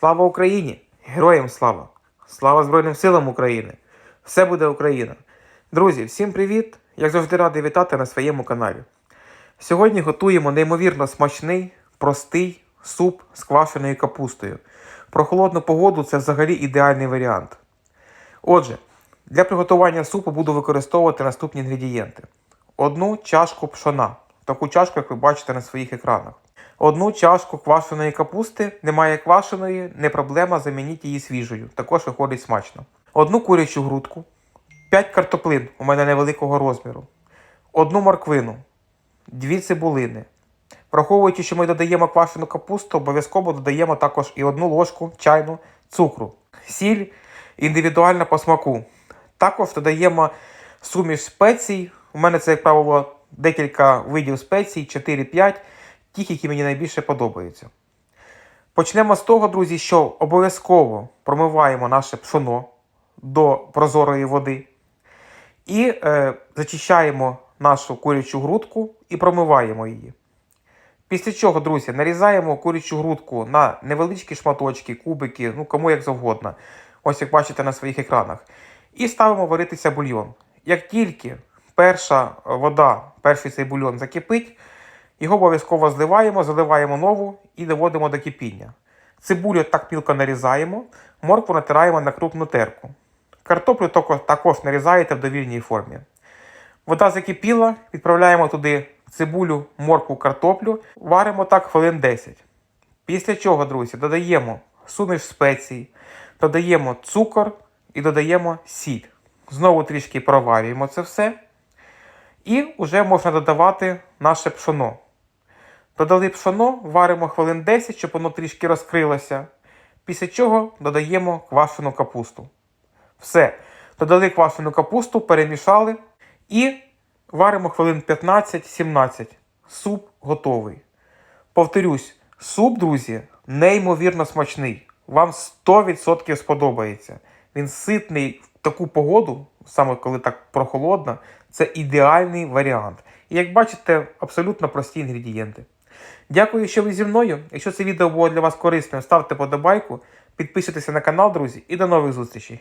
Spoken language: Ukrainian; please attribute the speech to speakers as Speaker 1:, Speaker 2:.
Speaker 1: Слава Україні! Героям слава! Слава Збройним силам України! Все буде Україна! Друзі, всім привіт! Як завжди радий вітати на своєму каналі. Сьогодні готуємо неймовірно смачний, простий суп з квашеною капустою. Про холодну погоду це взагалі ідеальний варіант. Отже, для приготування супу буду використовувати наступні інгредієнти: одну чашку пшона, таку чашку, як ви бачите на своїх екранах. Одну чашку квашеної капусти, немає квашеної, не проблема, замініть її свіжою. Також виходить смачно. Одну курячу грудку, 5 картоплин у мене невеликого розміру, одну морквину, дві цибулини. Враховуючи, що ми додаємо квашену капусту, обов'язково додаємо також і одну ложку чайну цукру, сіль індивідуальна по смаку. Також додаємо суміш спецій. У мене це, як правило, декілька видів спецій, 4-5, тих, які мені найбільше подобаються. Почнемо з того, друзі, що обов'язково промиваємо наше пшоно до прозорої води і е, зачищаємо нашу курячу грудку і промиваємо її. Після чого, друзі, нарізаємо курячу грудку на невеличкі шматочки, кубики, ну кому як завгодно. Ось як бачите на своїх екранах. І ставимо варитися бульйон. Як тільки перша вода, перший цей бульйон закипить, його обов'язково зливаємо, заливаємо нову і доводимо до кипіння. Цибулю так мілко нарізаємо, моркву натираємо на крупну терку. Картоплю також нарізаєте в довільній формі. Вода закипіла, відправляємо туди цибулю, моркву, картоплю, варимо так хвилин 10. Після чого, друзі, додаємо суміш спецій, додаємо цукор і додаємо сіль. Знову трішки проварюємо це все. І вже можна додавати наше пшоно. Додали пшоно, варимо хвилин 10, щоб воно трішки розкрилося. Після чого додаємо квашену капусту. Все. Додали квашену капусту, перемішали і варимо хвилин 15-17. Суп готовий. Повторюсь, суп, друзі, неймовірно смачний. Вам 100% сподобається. Він ситний в таку погоду, саме коли так прохолодно, це ідеальний варіант. І як бачите, абсолютно прості інгредієнти. Дякую, що ви зі мною. Якщо це відео було для вас корисним, ставте подобайку, підписуйтесь на канал, друзі, і до нових зустрічей.